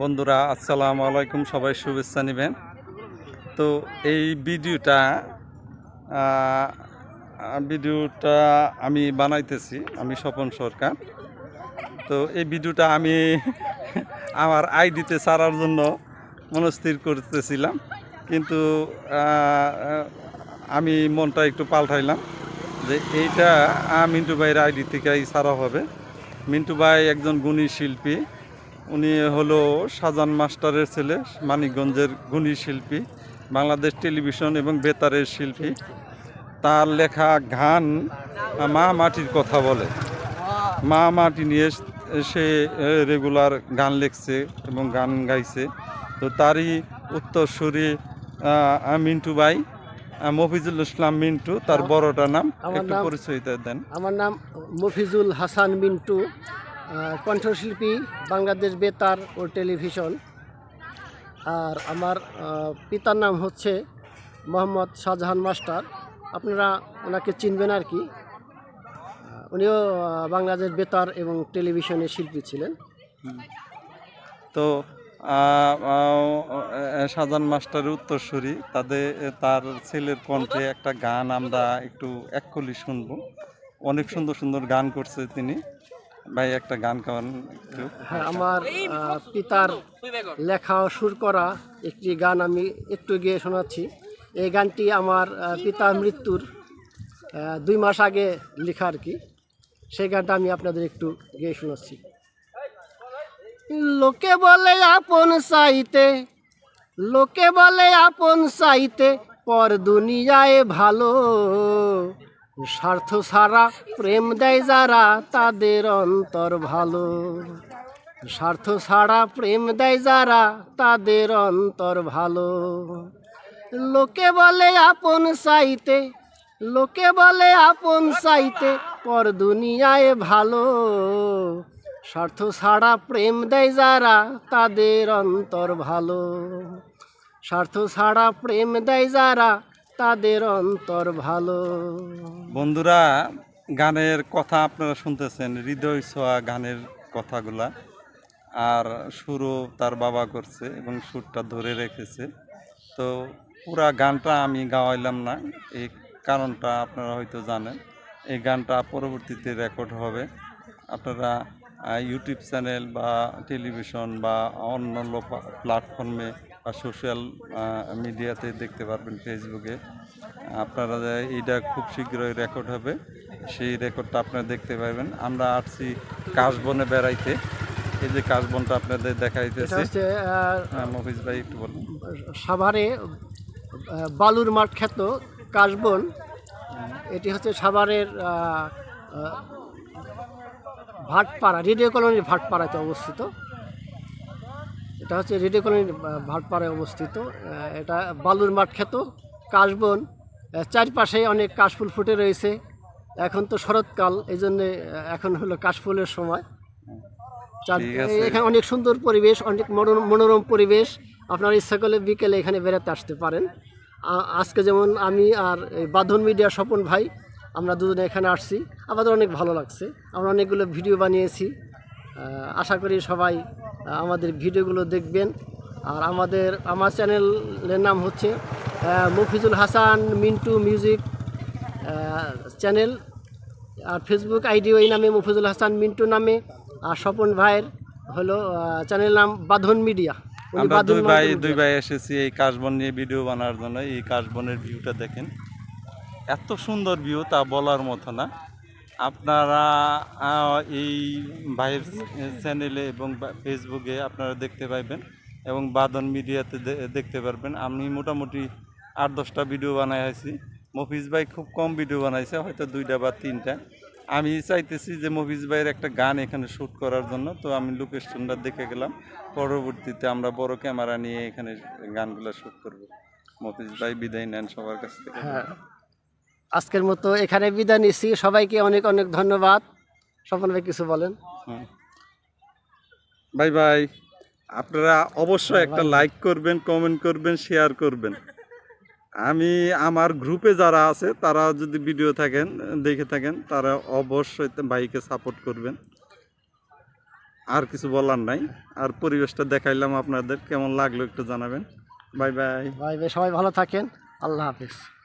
বন্ধুরা, আসসালামু আলাইকুম, সবাই শুভেচ্ছা নেবেন। তো এই ভিডিওটা ভিডিওটা আমি বানাইতেছি, আমি স্বপন সরকার। তো এই ভিডিওটা আমি আমার আইডিতে ছাড়ার জন্য মনস্থির করতেছিলাম, কিন্তু আমি মনটা একটু পাল্টাইলাম যে এইটা মিন্টু ভাইয়ের আইডি থেকেই ছাড়া হবে। মিন্টু ভাই একজন গুণী শিল্পী। উনি হলো সাজান মাস্টারের ছেলে মানিকগঞ্জের গুণী শিল্পী বাংলাদেশ টেলিভিশন এবং বেতারের শিল্পী। তার লেখা গান মা মাটির কথা বলে। মা মাটি নিয়ে সে রেগুলার গান লিখছে এবং গান গাইছে। তো তারই উত্তরসূরি মিন্টু ভাই মফিজুল ইসলাম মিন্টু তার বড়টা নাম একটু পরিচয় দেন। আমার নাম মফিজুল হাসান মিন্টু। কণ্ঠশিল্পী, বাংলাদেশ বেতার ও টেলিভিশন। আর আমার পিতার নাম হচ্ছে মোহাম্মদ শাহজাহান মাস্টার। আপনারা ওনাকে চিনবেন আর কি। উনিও বাংলাদেশ বেতার এবং টেলিভিশনের শিল্পী ছিলেন। তো শাহজাহান মাস্টারের উত্তরসূরি। তাদের, তার ছেলের কণ্ঠে একটা গান আমরা একটু এককলি শুনব। অনেক সুন্দর সুন্দর গান করছে তিনি। ভাই, একটা গান গান হ্যাঁ আমার পিতার লেখা সুর করা একটি গান আমি একটু গিয়ে শোনাচ্ছি। এই গানটি আমার পিতার মৃত্যুর দুই মাস আগে লেখা আর কি। সেই গানটা আমি আপনাদের একটু গিয়ে শোনাচ্ছি। লোকে বলে আপন চাইতে, লোকে বলে আপন চাইতে, পর দুনিয়ায় ভালো স্বার্থ ছাড়া প্রেম দেয় যারা, তাদের অন্তর ভালো। স্বার্থ ছাড়া প্রেম দেয় যারা, তাদের অন্তর ভালো। লোকে বলে, আপন চাইতে, লোকে বলে, আপন চাইতে পর দুনিয়ায় ভালো। স্বার্থ ছাড়া প্রেম দেয় যারা, তাদের অন্তর ভালো। স্বার্থ ছাড়া প্রেম দেয় যারা তাদের অন্তর ভালো। বন্ধুরা, গানের কথা আপনারা শুনতেছেন, হৃদয় ছোঁয়া গানের কথাগুলা। আর সুরও তার বাবা করছে এবং সুরটা ধরে রেখেছে। তো পুরা গানটা আমি গাওয়াইলাম না, এই কারণটা আপনারা হয়তো জানেন। এই গানটা পরবর্তীতে রেকর্ড হবে। আপনারা ইউটিউব চ্যানেল বা টেলিভিশন বা অন্য প্ল্যাটফর্মে সোশ্যাল মিডিয়াতে দেখতে পারবেন ফেসবুকে আপনারা এটা খুব শীঘ্রই রেকর্ড হবে সেই রেকর্ডটা আপনারা দেখতে পারবেন। আমরা আসছি কাশবনে বেড়াইতে। এই যে কাশবনটা আপনাদের দেখাইতেছে। হ্যাঁ মফিজ ভাই একটু বলুন। সাভারে বালুর মাঠ খ্যাত কাশবন। এটি হচ্ছে সাভারের ভাটপাড়া রেডিও কলোনির ভাটপাড়াতে অবস্থিত। এটা হচ্ছে রেডিও কলোনির আহ, ভাটপাড়ায় অবস্থিত। এটা বালুর মাঠ খ্যাত কাশবন। চারপাশে অনেক কাশফুল ফুটে রয়েছে। এখন তো শরৎকাল এই জন্যে এখন হলো কাশফুলের সময়। এখানে অনেক সুন্দর পরিবেশ অনেক মনোরম- মনোরম পরিবেশ। আপনারা ইচ্ছা করলে বিকেলে এখানে বেড়াতে আসতে পারেন। আজকে যেমন আমি আর বাঁধন মিডিয়া স্বপন ভাই আমরা দুজনে এখানে আসছি। আমাদের অনেক ভালো লাগছে। আমরা অনেকগুলো ভিডিও বানিয়েছি। আশা করি সবাই আমাদের ভিডিওগুলো দেখবেন। আর আমাদের আমার চ্যানেলের নাম হচ্ছে মফিজুল হাসান মিন্টু মিউজিক চ্যানেল। আর ফেসবুক আইডি ওই নামে মফিজুল হাসান মিন্টু নামে। আর স্বপন ভাইয়ের হলো চ্যানেল নাম বাঁধন মিডিয়া। আমরা দুই ভাই দুই ভাই এসেছি এই কাশবন নিয়ে ভিডিও বানানোর জন্য। এই কাশবনের ভিউটা দেখেন। এত সুন্দর ভিউ তা বলার মতো না। আপনারা এই ভাইয়ের চ্যানেলে এবং ফেসবুকে আপনারা দেখতে পাইবেন এবং বাদন মিডিয়াতে দেখতে পারবেন। আমি মোটামুটি আট দশটা ভিডিও বানাই আছি। মফিজ ভাই খুব কম ভিডিও বানাইছে, হয়তো দুইটা বা তিনটা। আমি চাইতেছি যে মফিজ ভাইয়ের একটা গান এখানে শ্যুট করার জন্য, তো আমি লোকেশনটা দেখে গেলাম। পরবর্তীতে আমরা বড় ক্যামেরা নিয়ে এখানে গানগুলো শ্যুট করব। মফিজ ভাই, বিদায় নেন সবার কাছ থেকে। হ্যাঁ। আজকের মতো এখানে বিদায় নিচ্ছি। সবাইকে অনেক অনেক ধন্যবাদ। স্বপন ভাই কিছু বলেন? Bye bye. আপনারা অবশ্যই একটা লাইক করবেন কমেন্ট করবেন শেয়ার করবেন। আমি আমার গ্রুপে যারা আছে তারা যদি ভিডিও থাকেন দেখে থাকেন তারা অবশ্যই বাইকে সাপোর্ট করবেন। আর কিছু বলার নাই। আর পরিবেশটা দেখাইলাম আপনাদের। কেমন লাগল একটু জানাবেন। Bye bye. বাই ভাই সবাই ভালো থাকেন। আল্লাহ হাফিজ।